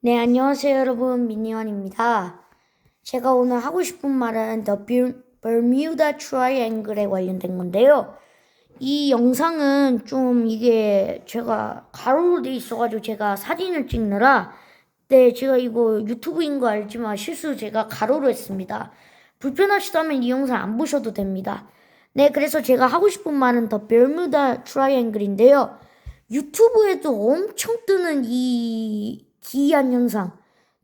네, 안녕하세요, 여러분. 미니언입니다. 제가 오늘 하고 싶은 말은 The Ber- Bermuda Triangle에 관련된 건데요. 이 영상은 좀 이게 제가 가로로 돼 있어가지고 제가 사진을 찍느라 네, 제가 이거 유튜브인 거 알지만 실수 제가 가로로 했습니다. 불편하시다면 이 영상 안 보셔도 됩니다. 네, 그래서 제가 하고 싶은 말은 더 베르무다 트라이앵글인데요. 유튜브에도 엄청 뜨는 이 기이한 현상.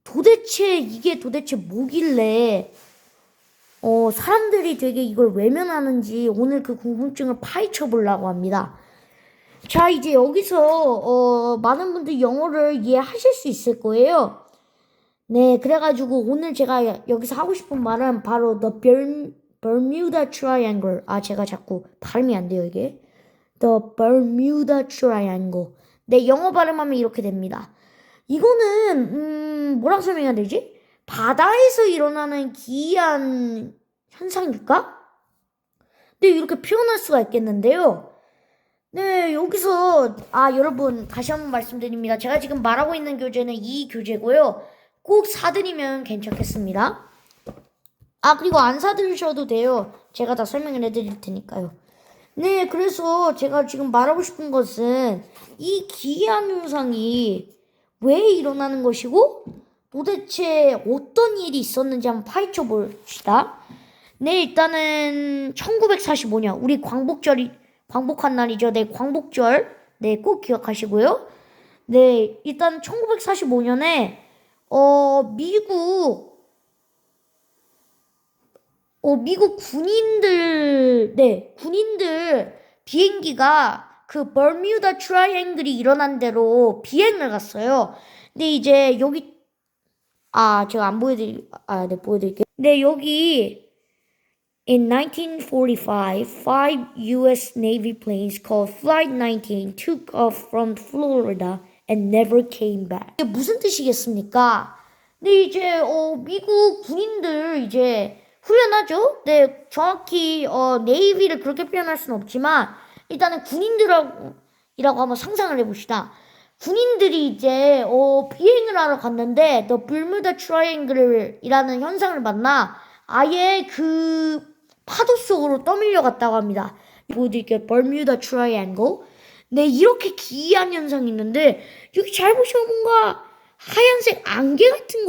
도대체 이게 도대체 뭐길래 어, 사람들이 되게 이걸 외면하는지 오늘 그 궁금증을 파헤쳐 보려고 합니다. 자, 이제 여기서 어, 많은 분들이 영어를 이해하실 수 있을 거예요. 네, 그래가지고 오늘 제가 여기서 하고 싶은 말은 바로 The Berm- Bermuda Triangle. 아, 제가 자꾸 발음이 안 돼요, 이게. The Bermuda Triangle. 네, 영어 발음하면 이렇게 됩니다. 이거는, 음, 뭐라고 설명해야 되지? 바다에서 일어나는 기이한 현상일까? 네, 이렇게 표현할 수가 있겠는데요. 네, 여기서, 아, 여러분, 다시 한번 말씀드립니다. 제가 지금 말하고 있는 교재는 이 교재고요. 꼭 사드리면 괜찮겠습니다. 아, 그리고 안 사드리셔도 돼요. 제가 다 설명을 해드릴 테니까요. 네, 그래서 제가 지금 말하고 싶은 것은 이 기이한 현상이 왜 일어나는 것이고 도대체 어떤 일이 있었는지 한번 파헤쳐 봅시다. 네, 일단은 1945년 우리 광복절이 광복한 날이죠. 네, 광복절. 네, 꼭 기억하시고요. 네, 일단 1945년에 어 미국 어 미국 군인들 네, 군인들 비행기가 그 버뮤다 트라이앵글이 일어난 대로 비행을 갔어요. 근데 이제 여기 아 제가 안 보여드릴 아 네 보여드릴게요. 네 여기 In 1945, five U.S. Navy planes called Flight 19 took off from Florida and never came back. 이게 무슨 뜻이겠습니까? 네, 이제 어, 미국 군인들 이제 훈련하죠. 네, 정확히 어, 네이비를 그렇게 표현할 수는 없지만 일단은 군인들하고 이라고 한번 상상을 해봅시다. 군인들이 이제 어, 비행을 하러 갔는데 더 bermuda 트라이앵글이라는 현상을 만나 아예 그 파도 속으로 떠밀려 갔다고 합니다. 보여드릴게요. bermuda triangle. 네, 이렇게 기이한 현상이 있는데 여기 잘 보시면 뭔가 하얀색 안개 같은 거